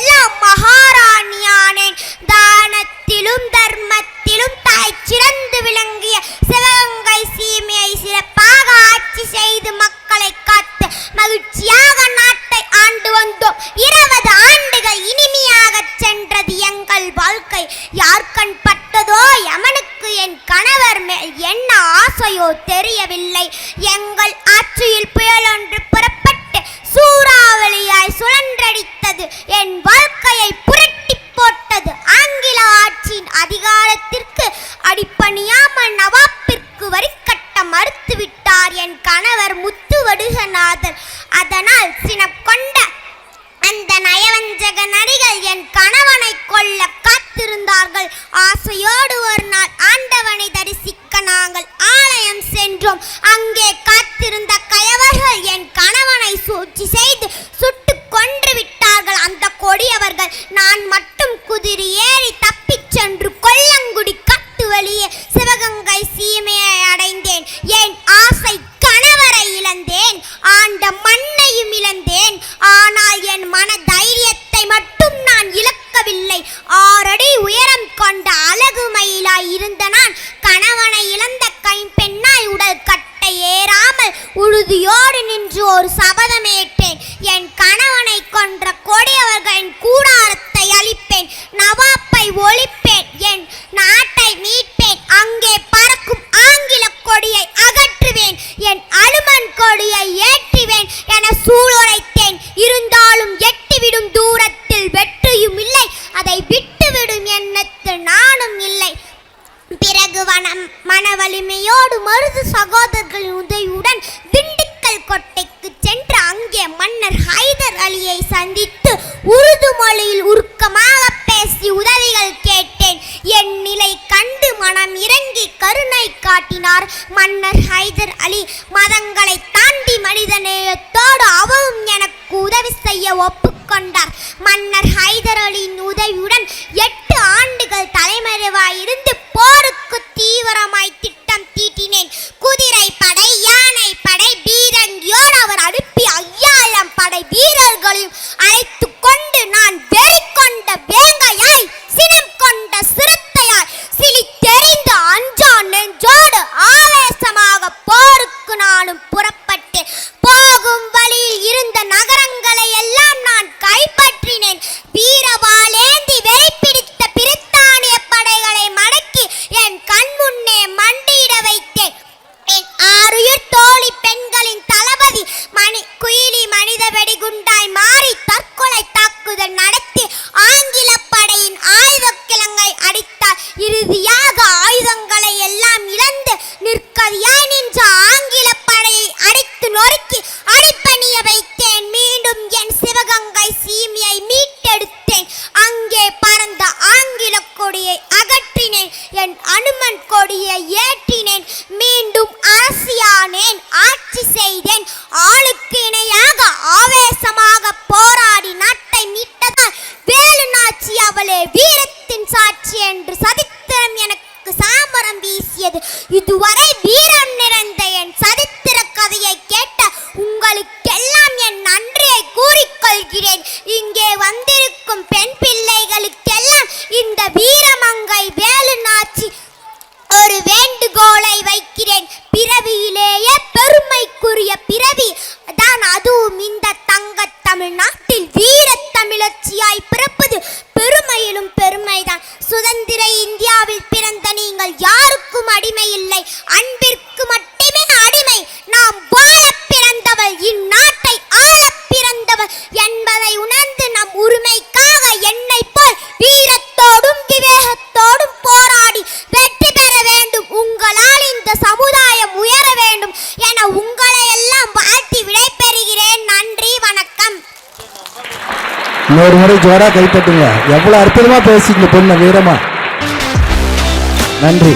எல்லாம் மகாராணியானேன் தானத்திலும் தர்மத்திலும் தாய் சிறந்து விளங்கிய சிவகங்கை சீமையை சிறப்பாக ஆட்சி செய்து மக்களை காத்து மகிழ்ச்சியாக நாட்டை ஆண்டு வந்தோம் இருபது ஆண்டுகள் இனிமையாக சென்றது எங்கள் வாழ்க்கை யார் கண் பட்டதோ எமனுக்கு என் கணவர் மேல் என்ன ஆசையோ தெரியவில்லை எங் அடிப்பணியாமல் நவாப்பிற்கு வரி கட்ட மறுத்துவிட்டார் என் கணவர் முத்துவடுகநாதர். அதனால் சினம் கொண்ட அந்த நயவஞ்சக நடிகள் என் கணவனை கொல்ல காத்திருந்தார்கள். ஆசையோடு ஒரு நாள் ஒரு சபதமேட்டேன் என் மதங்களை தாண்டி மனிதநேயத்தோடு அவரும் எனக்கு உதவி செய்ய ஒப்புக்கொண்டார். மன்னர் ஹைதர் அலியின் உதவியுடன் எட்டு ஆண்டுகள் தலைமறைவாயிருந்து போருக்கு கொடியை ஏற்றினேன் மீண்டும் அரசியானேன் ஆட்சி செய்தேன். ஆளுக்கு இணையாக ஆவேசமாக போராடி நாட்டை மீட்டதால் வேலு நாச்சி அவளே வீரத்தின் சாட்சி என்று சதித்திரம் எனக்கு சாமரம் வீசியது. இதுவரை வீரம் யாருக்கும் அடிமை இல்லை அன்பிற்கு மட்டுமே அடிமை. நாம் வாழ பிறந்தவள் இந்நாட்டை ஆள பிறந்தவள் என்பதை உணர்ந்து நம் உரிமைக்காக என்னை போல் வீரத்தோடும் விவேகத்தோடும் போராடி வெற்றி பெற வேண்டும். உங்களால் இந்த சமுதாயம் உயர வேண்டும் என உங்களை எல்லாம் வாழ்த்தி விடைபெறுகிறேன். நன்றி வணக்கம். இன்னொரு முறை ஜோரா கைத்தட்டுங்க. எவ்வளவு அற்புதமா பேசிட்டு பொண்ணு வீரமா. நன்றி.